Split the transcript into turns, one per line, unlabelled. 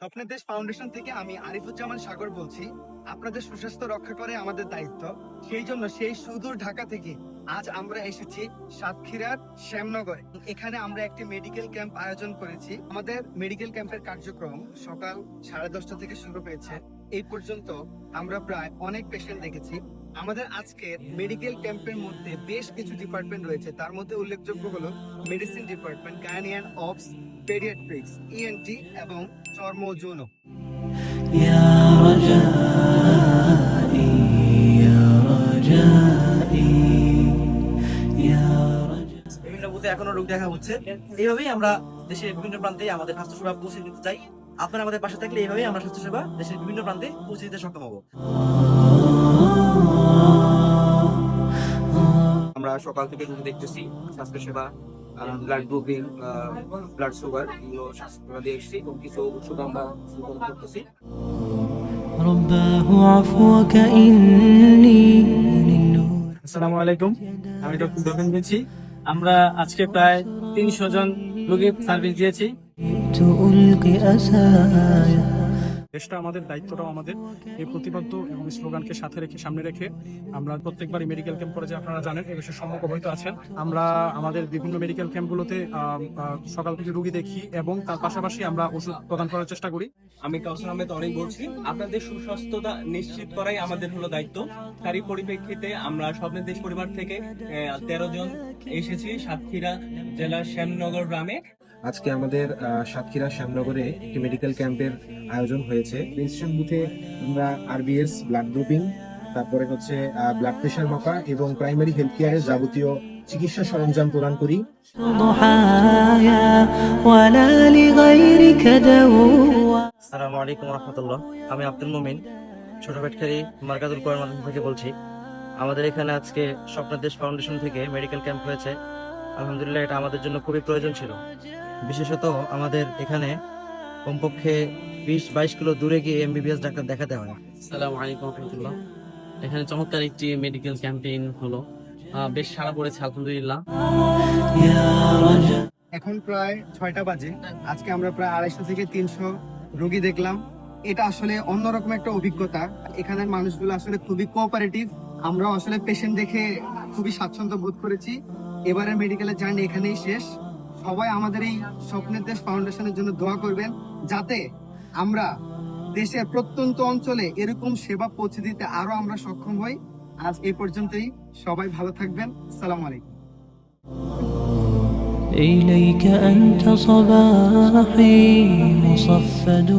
স্বপ্নের দেশ ফাউন্ডেশন থেকে আমি আরিফুজ্জামান সাগর বলছি। আপনাদের সুস্বাস্থ্য রক্ষা করে আমাদের দায়িত্ব। সেই জন্য সেই সুদূর ঢাকা থেকে আজ আমরা এসেছি সাতক্ষীরার শ্যামনগরে। এখানে আমরা একটি মেডিকেল ক্যাম্প আয়োজন করেছি। আমাদের মেডিকেল ক্যাম্পের কার্যক্রম সকাল সাড়ে দশটা থেকে শুরু হয়েছে। এই পর্যন্ত আমরা প্রায় অনেক পেশেন্ট দেখেছি। আমাদের আজকের মেডিকেল ক্যাম্পের মধ্যে বেশ কিছু ডিপার্টমেন্ট রয়েছে। তার মধ্যে উল্লেখযোগ্য হলো মেডিসিন ডিপার্টমেন্ট গাইনিয়ান অপস পেডিয়াট্রিক্স ইএনটি এবং চর্ম যৌন
বিভিন্ন বুথে এখনও রোগ দেখা হচ্ছে। এইভাবেই আমরা দেশের বিভিন্ন প্রান্তে আমাদের স্বাস্থ্যসেবা পৌঁছে দিতে চাই। আপনারা আমাদের পাশে থাকলে এইভাবেই আমরা স্বাস্থ্যসেবা দেশের বিভিন্ন প্রান্তে পৌঁছে দিতে সক্ষম হব।
আমরা সকাল থেকে রোগ দেখতেছি স্বাস্থ্যসেবা ব্লাড গ্রুপিং ব্লাড সুগার এগুলো স্বাস্থ্যসেবা দিয়ে এসেছি এবং কিছু ওষুধ আমরা বিতরণ করতেছি
رباه عفوك إني للنور
আসসালামু আলাইকুম আমি ডক্টর দোকান দিয়েছি আমরা আজকে প্রায় তিনশো জন রোগীর সার্ভিস দিয়েছি
جئت ألقي أسايا
দেশটা আমাদের, দায়িত্বটাও আমাদের। এই প্রতিবদ্ধ এবং স্লোগানকে সাথে রেখে, সামনে রেখে আমরা প্রত্যেকবারই মেডিকেল ক্যাম্প করে যে আপনারা জানেন, এ বিষয়ে সম্মুখ অবহিত আছেন। আমরা আমাদের বিভিন্ন মেডিকেল ক্যাম্পগুলোতে সকাল থেকে রুগী দেখি এবং তার পাশাপাশি আমরা ওষুধ প্রদান করার চেষ্টা করি।
আমি কাউসার আহমেদ অনেক বলছি। আপনাদের সুস্বাস্থ্যতা নিশ্চিত করাই আমাদের হলো দায়িত্ব। তারই পরিপ্রেক্ষিতে আমরা স্বপ্নের দেশ পরিবার থেকে তেরো জন এসেছি, সাতক্ষীরা জেলার শ্যামনগর গ্রামে।
আজকে আমাদের সাতক্ষীরা শ্যামনগরে একটি মেডিকেল ক্যাম্পের আয়োজন হয়েছে। রেজিস্ট্রেশন বুথে আমরা আরবিএস ব্লাড গ্রুপিং তারপরে হচ্ছে ব্লাড প্রেশার মাপা এবং প্রাইমারি হেলথ কেয়ারের যাবতীয় চিকিৎসা সরঞ্জাম প্রদান করি।
আলাইকুম রহমতুল্লাহ। আমি আব্দুল মোমিন ছোট পেটখারি মার্কাদুল কোয়ার মাধ্যম থেকে বলছি। আমাদের এখানে আজকে স্বপ্নদেশ ফাউন্ডেশন থেকে মেডিকেল ক্যাম্প হয়েছে। আলহামদুলিল্লাহ এটা আমাদের জন্য খুবই প্রয়োজন ছিল। বিশেষত আমাদের এখানে কমপক্ষে বিশ বাইশ কিলো দূরে গিয়ে এমবিবিএস ডাক্তার দেখাতে হয়।
সালাম আলাইকুম রহমতুল্লাহ। এখানে চমৎকার একটি মেডিকেল ক্যাম্পেইন হলো। বেশ সারা পড়েছে আলহামদুলিল্লাহ।
এখন প্রায় ছয়টা বাজে। আজকে আমরা প্রায় আড়াইশো থেকে তিনশো রোগী দেখলাম। এটা আসলে অন্যরকম একটা অভিজ্ঞতা। এখানের মানুষগুলো আসলে খুবই কোঅপারেটিভ আমরাও আসলে পেশেন্ট দেখে খুবই স্বাচ্ছন্দ্য বোধ করেছি। এবারের মেডিকেলের জার্নি এখানেই শেষ সবাই আমাদের এই স্বপ্নের দেশ ফাউন্ডেশনের জন্য দোয়া করবেন যাতে আমরা দেশের প্রত্যন্ত অঞ্চলে এরকম সেবা পৌঁছে দিতে আরো আমরা সক্ষম হই আজ এই পর্যন্তই সবাই ভালো থাকবেন সালাম আলাইকুম
إليك أنت صباحي مصفد